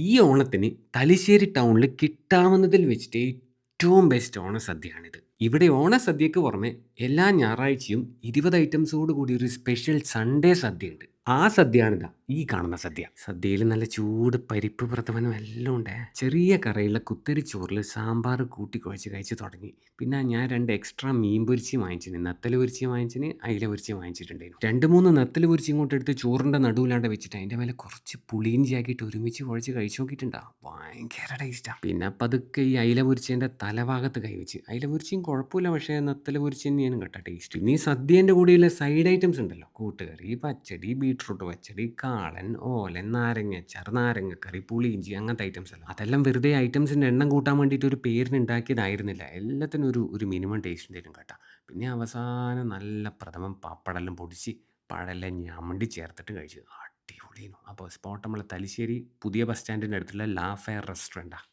ഈ ഓണത്തിന് തലശ്ശേരി ടൗണിൽ കിട്ടാവുന്നതിൽ വെച്ചിട്ട് ഏറ്റവും ബെസ്റ്റ് ഓണസദ്യയാണിത്. ഇവിടെ ഓണ സദ്യക്ക് പുറമെ എല്ലാ ഞായറാഴ്ചയും 20 ഐറ്റംസോട് കൂടി ഒരു സ്പെഷ്യൽ സൺഡേ സദ്യ ഉണ്ട് ആ സദ്യയാണിതാ ഈ കാണുന്ന സദ്യ. സദ്യയിൽ നല്ല ചൂട് പരിപ്പ് പ്രഥമനും എല്ലാം ഉണ്ട് ചെറിയ കറയുള്ള കുത്തരി ചോറിൽ സാമ്പാർ കൂട്ടി കുഴച്ച് കഴിച്ച് തുടങ്ങി. പിന്നെ ഞാൻ രണ്ട് എക്സ്ട്രാ മീൻ പൊരിച്ചയും വാങ്ങിച്ചിന്. നത്തൽ പൊരിച്ചയും വാങ്ങിച്ചിന്, അയില പൊരിച്ചയും വാങ്ങിച്ചിട്ടുണ്ടായിരുന്നു. 2, 3 നത്തൽ പൊരിച്ചും ഇങ്ങോട്ട് എടുത്ത് ചോറിന്റെ നടുവിലാണ്ട് വെച്ചിട്ട് അതിന്റെ മേലെ കുറച്ച് പുളിയിഞ്ചി ആക്കിയിട്ട് ഒരുമിച്ച് കുഴച്ച് കഴിച്ച് നോക്കിയിട്ടുണ്ടാ. ഭയങ്കര ടേസ്റ്റാണ് പിന്നെ പതുക്കെ ഈ അയില പൊരിച്ചതിന്റെ തലഭാഗത്ത് കൈവച്ച്. അയില പൊരിച്ചയും കുഴപ്പമില്ല. പക്ഷേ നത്തല പൊരിച്ചത് തന്നെയാണ് കേട്ടോ ടേസ്റ്റ്. ഇനി ഈ സദ്യേന്റെ കൂടെയുള്ള സൈഡ് ഐറ്റംസ് ഉണ്ടല്ലോ. കൂട്ടുകറി, പച്ചടി, ബീട്രൂട്ട് പച്ചടി, കാളൻ, ഓലൻ, നാരങ്ങാച്ചാർ, നാരങ്ങക്കറി, പുളിയിഞ്ചി അങ്ങനത്തെ ഐറ്റംസ് എല്ലാം. അതെല്ലാം വെറുതെ ഐറ്റംസിന്റെ എണ്ണം കൂട്ടാൻ വേണ്ടിയിട്ട് ഒരു പേരിന് ഉണ്ടാക്കിയതായിരുന്നില്ല. എല്ലാത്തിനും ഒരു ഒരു മിനിമം ടേസ്റ്റ് തരും കേട്ടോ. പിന്നെ അവസാനം നല്ല പ്രഥമം പപ്പടെല്ലാം പൊടിച്ച് പഴമെല്ലാം ഞമണ്ടി ചേർത്തിട്ട് കഴിച്ചു. അടിപൊളിയാണ് അപ്പോൾ സ്പോട്ട് നമ്മളെ തലശ്ശേരി പുതിയ ബസ് സ്റ്റാൻഡിന്റെ അടുത്തുള്ള ലാ റെസ്റ്റോറന്റാണ്.